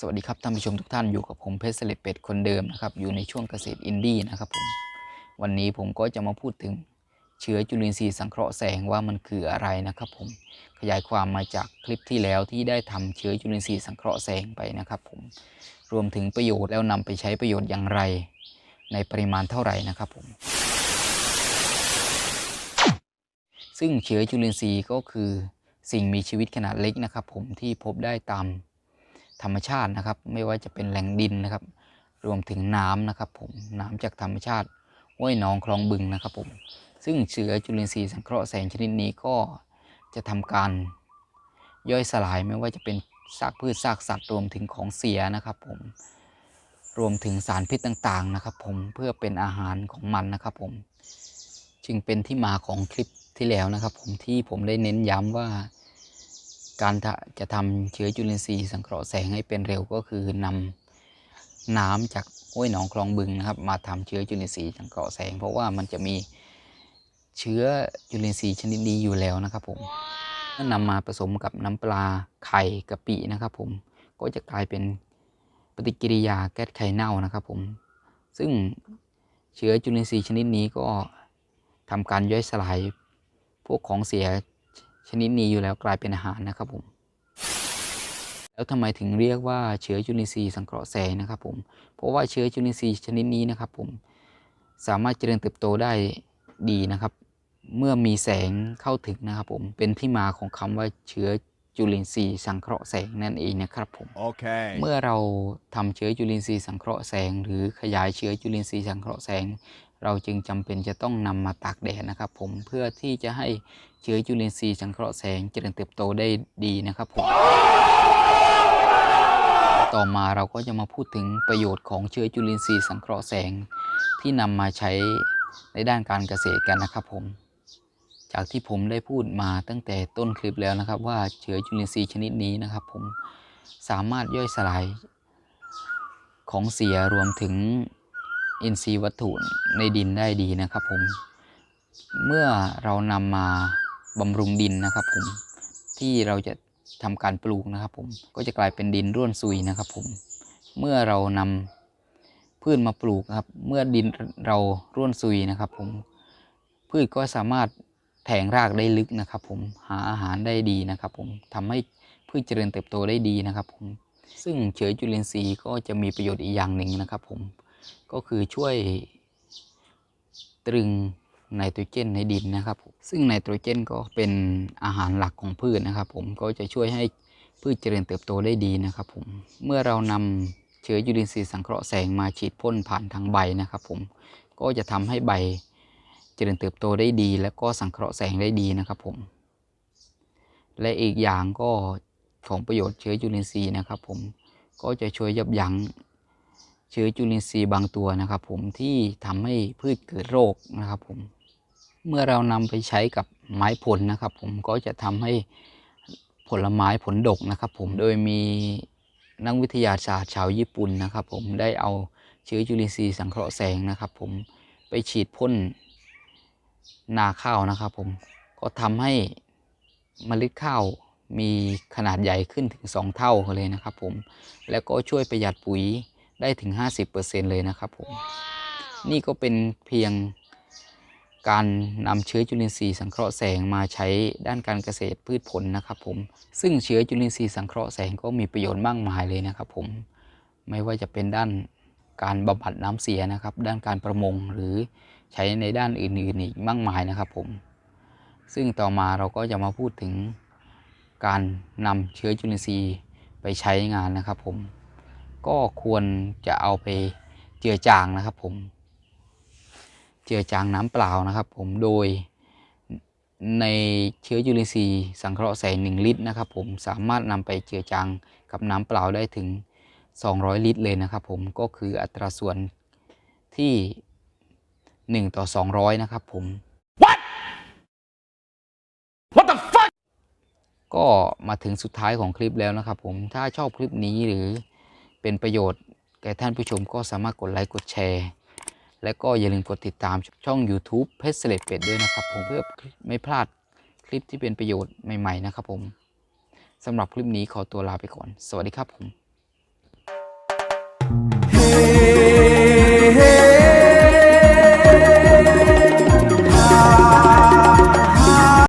สวัสดีครับท่านผู้ชมทุกท่านอยู่กับผมเพชรสลิดเป็ดคนเดิมนะครับอยู่ในช่วงเกษตรอินดี้นะครับผมวันนี้ผมก็จะมาพูดถึงเชื้อจุลินทรีย์สังเคราะห์แสงว่ามันคืออะไรนะครับผมขยายความมาจากคลิปที่แล้วที่ได้ทำเชื้อจุลินทรีย์สังเคราะห์แสงไปนะครับผมรวมถึงประโยชน์แล้วนำไปใช้ประโยชน์อย่างไร ในปริมาณเท่าไหร่นะครับผมซึ่งเชื้อจุลินทรีย์ก็คือสิ่งมีชีวิตขนาดเล็กนะครับผมที่พบได้ตาม ธรรมชาตินะครับ ไม่ว่าจะเป็นแหล่งดินนะครับ รวมถึงน้ำนะครับผมน้ำจากธรรมชาติห้วยหนองคลองบึงนะครับผมซึ่งเชื้อจุลินทรีย์สังเคราะห์แสงชนิดนี้ก็จะทำการย่อยสลายไม่ว่าจะเป็นซากพืชซากสัตว์รวมถึงของเสียนะครับผมรวมถึงสารพิษต่างๆนะครับ ผมเพื่อเป็นอาหารของมันนะครับผมจึงเป็นที่มาของคลิปที่แล้วนะครับ ผมที่ผมได้เน้นย้ำว่า การจะทำเชื้อจุลินทรีย์สังเคราะห์แสงให้เป็นเร็วก็คือนำน้ำจากห้วยหนองคลองบึงนะครับ มาทำเชื้อจุลินทรีย์สังเคราะห์แสง เพราะว่ามันจะมีเชื้อจุลินทรีย์ชนิดนี้อยู่แล้วนะครับผมเมื่อนำมาผสมกับน้ำปลาไข่กะปินะครับ ผมก็จะกลายเป็นปฏิกิริยาแก๊สไข่เน่านะครับ ผม ซึ่งเชื้อจุลินทรีย์ชนิดนี้ก็ทำการย่อยสลายพวกของเสีย ชนิดนี้อยู่แล้วกลายเป็นอาหารนะครับผมแล้วทำไมถึงเรียกว่าเชื้อจุลินทรีย์สังเคราะห์แสงนะครับผม เพราะว่าเชื้อจุลินทรีย์ชนิดนี้นะครับผมสามารถเจริญเติบโตได้ดีนะครับ เมื่อมีแสงเข้าถึงนะครับผมเป็นที่มาของคำว่าเชื้อจุลินทรีย์สังเคราะห์แสงนั่นเองนะครับผม Okay. เมื่อเราทำเชื้อจุลินทรีย์สังเคราะห์แสง หรือขยายเชื้อจุลินทรีย์สังเคราะห์แสง เราจึงจำเป็นจะต้องนำมาตากแดดนะครับ ผมเพื่อที่จะให้เชื้อจุลินทรีย์สังเคราะห์แสงเจริญเติบโตได้ดีนะครับผมต่อมาเราก็จะมาพูดถึงประโยชน์ของเชื้อจุลินทรีย์สังเคราะห์แสงที่นำมาใช้ในด้านการเกษตรกันนะครับผม จากที่ผมได้พูดมาตั้งแต่ต้นคลิปแล้วนะครับ ว่าเชื้อจุลินทรีย์ชนิดนี้นะครับ ผมสามารถย่อยสลายของเสียรวมถึง อินทรีย์วัตถุในดินได้ดีนะครับผม เมื่อเรานำมาบำรุงดินนะครับผมที่เราจะทำการปลูกนะครับผมก็จะกลายเป็นดินร่วนซุยนะครับผมเมื่อเรานำพืชมาปลูกนะครับเมื่อดินเราร่วนซุยนะครับผมพืชก็สามารถแทงรากได้ลึกนะครับผมหาอาหารได้ดีนะครับผมทำให้พืชเจริญเติบโตได้ดีนะครับผมซึ่งเชื้อจุลินทรีย์ก็จะมีประโยชน์อีกอย่างหนึ่งนะครับผม ก็คือช่วยตรึงไนโตรเจนในดินนะครับซึ่งไนโตรเจนก็เป็นอาหารหลักของพืชนะครับ ผมก็จะช่วยให้พืชเจริญเติบโตได้ดีนะครับผมเมื่อเรานำเชื้อจุลินทรีย์สังเคราะห์แสงมาฉีดพ่นผ่านทางใบนะครับ ผมก็จะทำให้ใบเจริญเติบโตได้ดี และก็สังเคราะห์แสงได้ดีนะครับผมและอีกอย่างก็ของประโยชน์เชื้อจุลินทรีย์นะครับ ผมก็จะช่วยยับยั้ง เชื้อจุลินทรีย์บางตัวนะครับ ผมที่ทำให้พืชเกิดโรคนะครับ ผมเมื่อเรานำไปใช้กับไม้ผลนะครับ ผมก็จะทำให้ผลไม้ผลดกนะครับ ผมโดยมีนักวิทยาศาสตร์ชาวญี่ปุ่นนะครับ ผมได้เอาเชื้อจุลินทรีย์สังเคราะห์แสงนะครับ ผมไปฉีดพ่นนาข้าวนะครับ ผมก็ทำให้เมล็ดข้าวมีขนาดใหญ่ขึ้นถึง 2 เท่าเลยนะครับ ผมแล้วก็ช่วยประหยัดปุ๋ย ได้ถึง 50%เลยนะครับผม นี่ก็เป็นเพียงการนำเชื้อจุลินทรีย์สังเคราะห์แสงมาใช้ด้านการเกษตรพืชผลนะครับผม ซึ่งเชื้อจุลินทรีย์สังเคราะห์แสงก็มีประโยชน์มากมายเลยนะครับผม ไม่ว่าจะเป็นด้านการบำบัดน้ำเสียนะครับ ด้านการประมงหรือใช้ในด้านอื่นๆอีกมากมายนะครับผม ซึ่งต่อมาเราก็จะมาพูดถึงการนำเชื้อจุลินทรีย์ไปใช้งานนะครับผม ก็ควรจะเอาไปเจือจางนะครับ ผม เจือจางน้ำเปล่านะครับ ผมโดยในเชื้อจุลินทรีย์สังเคราะห์แสง1ลิตรนะครับ ผมสามารถนำไปเจือจางกับน้ำเปล่าได้ถึง 200 ลิตร เลยนะครับ ผมก็คืออัตราส่วนที่ 1 ต่อ 200 นะครับ ผม What the fuck? ก็มาถึงสุดท้ายของคลิปแล้วนะครับ ผมถ้าชอบคลิปนี้หรือ เป็นประโยชน์ แก่ท่านผู้ชมก็สามารถกดไลค์กดแชร์ และก็อย่าลืมกดติดตามช่อง YouTube เพชรเสลดเป็ดด้วยนะครับ ผมเพื่อไม่พลาดคลิปที่เป็นประโยชน์ใหม่ ๆ นะครับผมสำหรับคลิปนี้ขอตัวลาไปก่อน สวัสดีครับผม